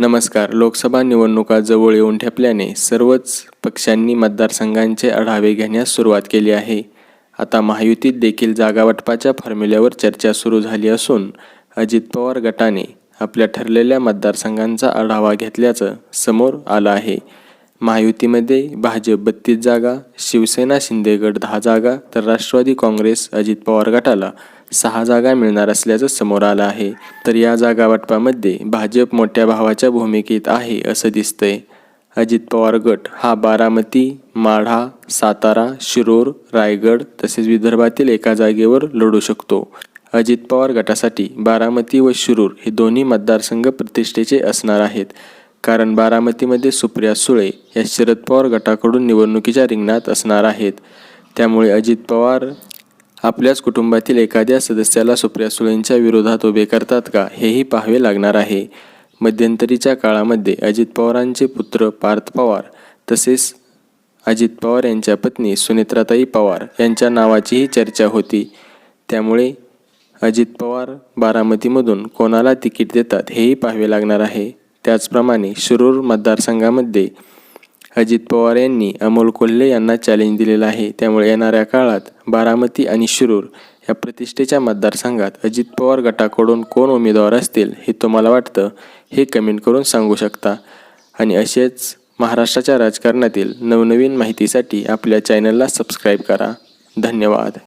नमस्कार. लोकसभा निवडणुका जवळ येऊन ठेपल्याने सर्वच पक्षांनी मतदारसंघांचे आढावे घेण्यास सुरुवात केली आहे. आता महायुतीत देखील जागावाटपाच्या फॉर्म्युल्यावर चर्चा सुरू झाली असून अजित पवार गटाने आपल्या ठरलेल्या मतदारसंघांचा आढावा घेतल्याचं समोर आलं आहे. महायुतीमध्ये भाजप बत्तीस जागा शिवसेना शिंदेगड दहा जागा तर राष्ट्रवादी काँग्रेस अजित पवार गटाला सहा जागा मिळणार असल्याचं समोर आलं आहे. तर या जागा वाटपामध्ये भाजप मोठ्या भावाच्या भूमिकेत आहे असं दिसतंय. अजित पवार गट हा बारामती माढा सातारा शिरोर रायगड तसेच विदर्भातील एका जागेवर लढू शकतो. अजित पवार गटासाठी बारामती व शिरूर हे दोन्ही मतदारसंघ प्रतिष्ठेचे असणार आहेत. कारण बारामतीमध्ये सुप्रिया सुळे या शरद पवार गटाकडून निवडणुकीच्या रिंगणात असणार आहेत. त्यामुळे अजित पवार आपल्याच कुटुंबातील एखाद्या सदस्याला सुप्रिया सुळेंच्या विरोधात उभे करतात का हेही पाहावे लागणार आहे. मध्यंतरीच्या काळामध्ये अजित पवारांचे पुत्र पार्थ पवार तसेच अजित पवार यांच्या पत्नी सुनेत्राताई पवार यांच्या नावाचीही चर्चा होती. त्यामुळे अजित पवार बारामतीमधून कोणाला तिकीट देतात हेही पाहावे लागणार आहे. त्याचप्रमाणे शिरूर मतदारसंघामध्ये अजित पवार यांनी अमोल कोल्हे यांना चॅलेंज दिलेलं आहे. त्यामुळे येणाऱ्या काळात बारामती आणि शिरूर या प्रतिष्ठेच्या मतदारसंघात अजित पवार गटाकडून कोण उमेदवार असतील हे तुम्हाला वाटतं हे कमेंट करून सांगू शकता. आणि असेच महाराष्ट्राच्या राजकारणातील नवनवीन माहितीसाठी आपल्या चॅनलला सबस्क्राईब करा. धन्यवाद.